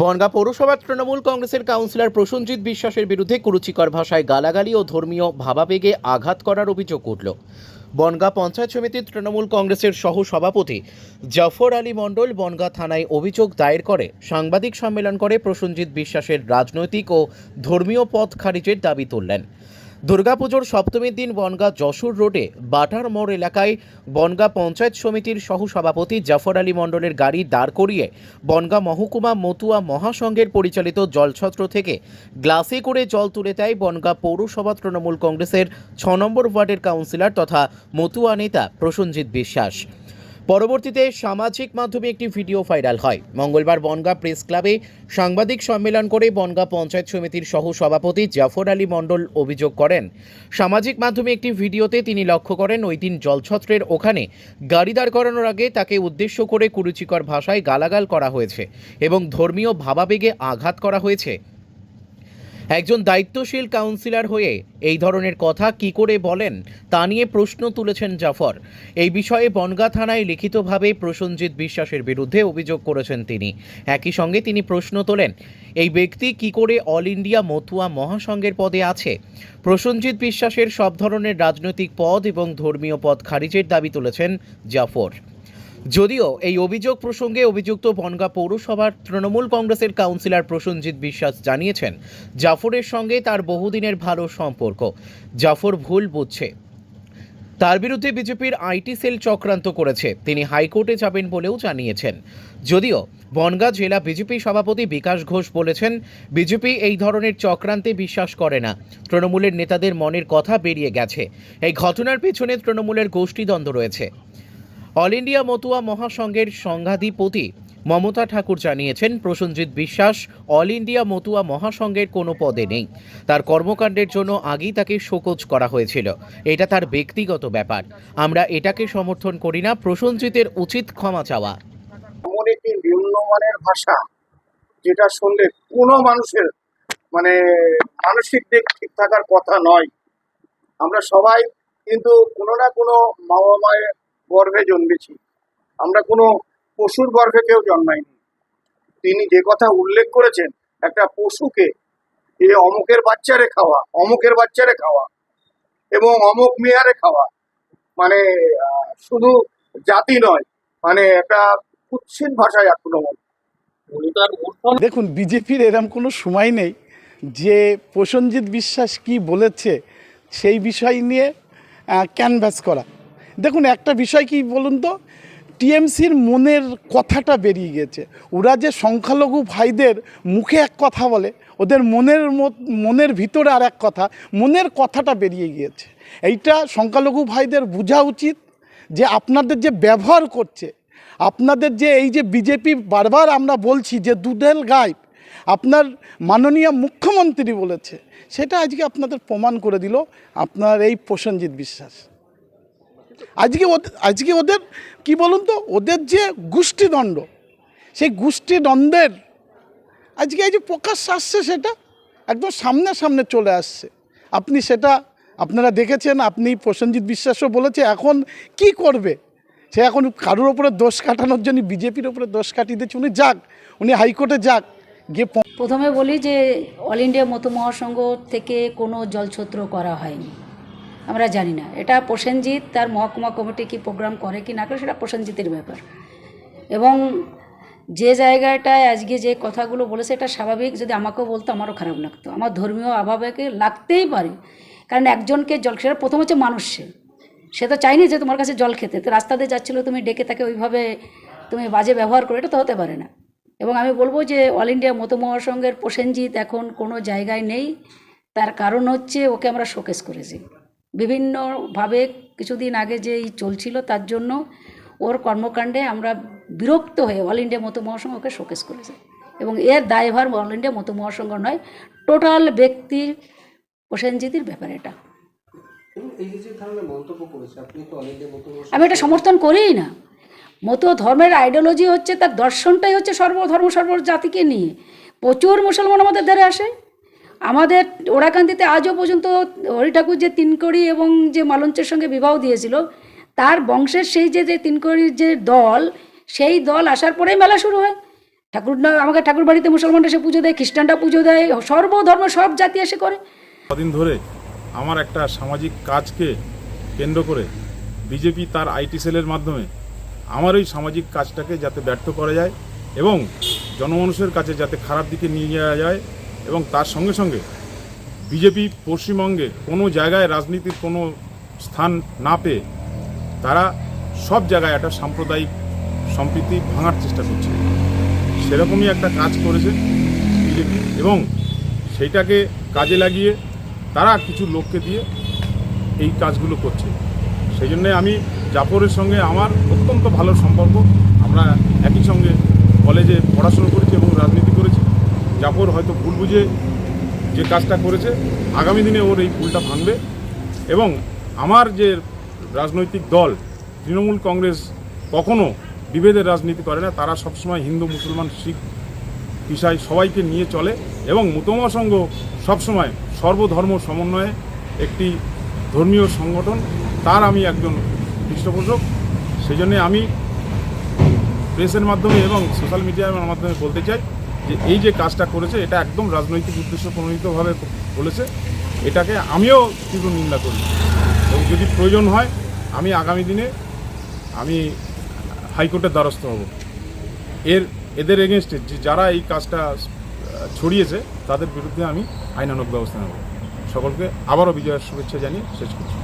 বনগাঁ পৌরসভার তৃণমূল কংগ্রেসের কাউন্সিলর প্রসঞ্জিৎ বিশ্বাসের বিরুদ্ধে কুরুচিকর ভাষায় গালাগালি ও ধর্মীয় ভাবাবেগে আঘাত করার অভিযোগ উঠল। বনগা পঞ্চায়েত সমিতির তৃণমূল কংগ্রেসের সহ সভাপতি জাফর আলী মণ্ডল বনগা থানায় অভিযোগ দায়ের করে সাংবাদিক সম্মেলন করে প্রসঞ্জিৎ বিশ্বাসের রাজনৈতিক ও ধর্মীয় পথ খারিজের দাবি তুললেন। দুর্গাপুজোর সপ্তমীর দিন বনগাঁ যশোর রোডে বাটার মোড় এলাকায় বনগাঁ পঞ্চায়েত সমিতির সহসভাপতি জাফর আলী মণ্ডলের গাড়ি দাঁড় করিয়ে বনগাঁ মহকুমা মতুয়া মহাসংঘের পরিচালিত জলছত্র থেকে গ্লাসে করে জল তুলে দেয় বনগাঁ পৌরসভা তৃণমূল কংগ্রেসের ছ নম্বর ওয়ার্ডের কাউন্সিলর তথা মতুয়া নেতা প্রসেনজিৎ বিশ্বাস। পরবর্তীতে সামাজিক মাধ্যমে একটি ভিডিও ভাইরাল হয়। মঙ্গলবার বনগাঁ প্রেস ক্লাবে সাংবাদিক সম্মেলন করে বনগাঁ পঞ্চায়েত সমিতির সহ সভাপতি জাফর আলী মণ্ডল অভিযোগ করেন, সামাজিক মাধ্যমে একটি ভিডিওতে তিনি লক্ষ্য করেন ওই দিন জলছত্রের ওখানে গাড়ি দাঁড় করানোর আগে তাকে উদ্দেশ্য করে কুরুচিকর ভাষায় গালাগাল করা হয়েছে এবং ধর্মীয় ভাবাবেগে আঘাত করা হয়েছে। একজন দায়িত্বশীল কাউন্সিলর হয়ে এই ধরনের কথা কি করে বলেন তা নিয়ে প্রশ্ন তুলেছেন জাফর। এই বিষয়ে বনগাঁ থানায় লিখিতভাবে প্রসেনজিৎ বিশ্বাসের বিরুদ্ধে অভিযোগ করেছেন তিনি। একই সঙ্গে তিনি প্রশ্ন তোলেন, এই ব্যক্তি কি করে অল ইন্ডিয়া মতুয়া মহাসংঘের পদে আছে? প্রসেনজিৎ বিশ্বাসের সব ধরনের রাজনৈতিক পদ এবং ধর্মীয় পদ খারিজের দাবি তুলেছেন জাফর। যদিও এই অভিযোগ প্রসঙ্গে অভিযুক্ত বনগাঁ পৌরসভার তৃণমূল কংগ্রেসের কাউন্সিলর প্রসেনজিৎ বিশ্বাস জানিয়েছেন, জাফরের সঙ্গে তার বহুদিনের ভালো সম্পর্ক। জাফর ভুল বুঝছে। তার বিরুদ্ধে বিজেপির আইটি সেল চক্রান্ত করেছে। তিনি হাইকোর্টে যাবেন বলেও জানিয়েছেন। যদিও বনগাঁ জেলা বিজেপি সভাপতি বিকাশ ঘোষ বলেছেন, বিজেপি এই ধরনের চক্রান্তে বিশ্বাস করে না। তৃণমূলের নেতাদের মনের কথা বেরিয়ে গেছে। এই ঘটনার পেছনে তৃণমূলের গোষ্ঠীদ্বন্দ্ব রয়েছে। অল ইন্ডিয়া মতুয়া মহাসংঘের সংঘাধিপতি মমতা ঠাকুর জানিয়েছেন, প্রসেনজিৎ বিশ্বাস অল ইন্ডিয়া মতুয়া মহাসংঘের কোনো পদে নেই। তার কর্মকাণ্ডের জন্য আগেই তাকে শোকজ করা হয়েছিল। এটা তার ব্যক্তিগত ব্যাপার। আমরা এটাকে সমর্থন করি না, প্রসেনজিতের উচিত ক্ষমা চাওয়া। এমন একটি নিম্নমানের ভাষা, যেটা শুনলে কোনো মানুষের মানে মানসিক দিক ঠিক থাকার কথা নয়। আমরা সবাই কিন্তু কোনো না কোনো বাবা মায়ের গর্ভে জন্মেছি। আমরা কোনো পশুর গর্ভে কেউ জন্মাইনি। তিনি যে কথা উল্লেখ করেছেন একটা পশুকে যে অমুকের বাচ্চারে খাওয়া অমুকের বাচ্চারে খাওয়া এবং অমুক মেয়ারে খাওয়া মানে শুধু জাতি নয় মানে একটা কুৎসিত ভাষায় আক্রমণ। দেখুন বিজেপির এরম কোনো সময় নেই যে প্রসেনজিৎ বিশ্বাস কি বলেছে সেই বিষয় নিয়ে ক্যানভাস করা। দেখুন, একটা বিষয় কি বলুন তো? টিএমসির মনের কথাটা বেরিয়ে গেছে। ওরা যে সংখ্যালঘু ভাইদের মুখে এক কথা বলে, ওদের মনের মনের ভিতরে আর এক কথা, মনের কথাটা বেরিয়ে গিয়েছে। এইটা সংখ্যালঘু ভাইদের বোঝা উচিত যে আপনাদের যে ব্যবহার করছে, আপনাদের যে এই যে বিজেপি বারবার আমরা বলছি যে দুধেল গাইব, আপনার মাননীয় মুখ্যমন্ত্রী বলেছে, সেটা আজকে আপনাদের প্রমাণ করে দিল আপনার এই প্রসেনজিৎ বিশ্বাস। আজকে আজকে ওদের, কি বলুন তো, ওদের যে গোষ্ঠীদ্বন্দ্ব সেই গোষ্ঠীদ্বন্দ্বের আজকে এই যে প্রকাশ আসছে সেটা একদম সামনে সামনে চলে আসছে। আপনি সেটা, আপনারা দেখেছেন, আপনি প্রসেনজিৎ বিশ্বাসও বলেছে, এখন কি করবে? সে এখন কারোর ওপরে দোষ কাটানোর জন্য, বিজেপির ওপরে দোষ কাটিয়ে দিচ্ছে উনি যাক, উনি হাইকোর্টে যাক, গিয়ে প্রথমে বলি যে অল ইন্ডিয়া মতো মহাসংঘ থেকে কোনো জলছত্র করা হয়নি। আমরা জানি না। এটা প্রসেনজিৎ, তার মহকুমা কমিটি কি প্রোগ্রাম করে কি না করে সেটা প্রসেনজিতের ব্যাপার। এবং যে জায়গাটায় আজকে যে কথাগুলো বলেছে এটা স্বাভাবিক, যদি আমাকেও বলতো আমারও খারাপ লাগতো। আমার ধর্মীয় অভাবেকে লাগতেই পারে। কারণ একজনকে জল সেটা প্রথম হচ্ছে মানুষ সে। তো চাইনি যে তোমার কাছে জল খেতে। তো রাস্তা দিয়ে যাচ্ছিল, তুমি ডেকে তাকে ওইভাবে তুমি বাজে ব্যবহার করো, এটা তো হতে পারে না। এবং আমি বলব যে অল ইন্ডিয়া মতো মহাসংঘের প্রসেনজিৎ এখন কোনো জায়গায় নেই। তার কারণ হচ্ছে ওকে আমরা শোকেস করেছি। বিভিন্নভাবে কিছুদিন আগে যে এই চলছিল তার জন্য ওর কর্মকাণ্ডে আমরা বিরক্ত হয়ে অল ইন্ডিয়া মতো মহাসংঘ ওকে শোকেস করেছে। এবং এর দায়ভার অল ইন্ডিয়া মতো মহাসংঘ নয় টোটাল ব্যক্তির প্রসেনজিতের ব্যাপার এটা। আমি এটা সমর্থন করিই না। মতো ধর্মের আইডিওলজি হচ্ছে তার দর্শনটাই হচ্ছে সর্বধর্ম সর্ব জাতিকে নিয়ে। প্রচুর মুসলমান আমাদের ধারে আসে। আমাদের ওরাকান্দিতে আজও পর্যন্ত হরি ঠাকুর যে তিনকড়ি এবং যে মালঞ্চের সঙ্গে বিবাহ দিয়েছিল, তার বংশের সেই যে যে তিনকড়ির যে দল, সেই দল আসার পরেই মেলা শুরু হয়। ঠাকুর আমাকে ঠাকুর বাড়িতে মুসলমানরা এসে পুজো দেয়, খ্রিস্টানরা পুজো দেয় সর্বধর্ম সব জাতি এসে করে। কদিন ধরে আমার একটা সামাজিক কাজকে কেন্দ্র করে বিজেপি তার আইটি সেলের মাধ্যমে আমার ওই সামাজিক কাজটাকে যাতে ব্যর্থ করা যায় এবং জনমানুষের কাছে যাতে খারাপ দিকে নিয়ে যাওয়া যায় এবং তার সঙ্গে সঙ্গে বিজেপি পশ্চিমবঙ্গে কোনো জায়গায় রাজনীতির কোনো স্থান না পেয়ে তারা সব জায়গায় একটা সাম্প্রদায়িক সম্প্রীতি ভাঙার চেষ্টা করছে। সেরকমই একটা কাজ করেছে বিজেপি এবং সেইটাকে কাজে লাগিয়ে তারা কিছু লোককে দিয়ে এই কাজগুলো করছে। সেই জন্যে আমি জাফরের সঙ্গে আমার অত্যন্ত ভালো সম্পর্ক। আমরা একই সঙ্গে কলেজে পড়াশুনো করেছি এবং রাজনীতি করেছি। জাফর হয়তো ভুল বুঝে যে কাজটা করেছে, আগামী দিনে ওর এই ভুলটা ভাঙবে। এবং আমার যে রাজনৈতিক দল, তৃণমূল কংগ্রেস কখনো বিভেদের রাজনীতি করে না, তারা সবসময় হিন্দু, মুসলমান, শিখ, ইসাই সবাইকে নিয়ে চলে এবং মুতমা সংঘ সবসময় সর্বধর্ম সমন্বয়ে একটি ধর্মীয় সংগঠন। তার আমি একজন পৃষ্ঠপোষক। সেই জন্যে আমি প্রেসের মাধ্যমে এবং সোশ্যাল মিডিয়ার মাধ্যমে বলতে চাই যে এই যে কাজটা করেছে, এটা একদম রাজনৈতিক উদ্দেশ্য প্রণোদিতভাবে বলেছে। এটাকে আমিও তীব্র নিন্দা করি। এবং যদি প্রয়োজন হয়, আমি আগামী দিনে আমি হাইকোর্টের দ্বারস্থ হব। এর, এদের এগেনস্টে যে যারা এই কাজটা ছড়িয়েছে, তাদের বিরুদ্ধে আমি আইনানক ব্যবস্থা নেব। সকলকে আবারও বিজয়ের শুভেচ্ছা জানিয়ে শেষ করছি।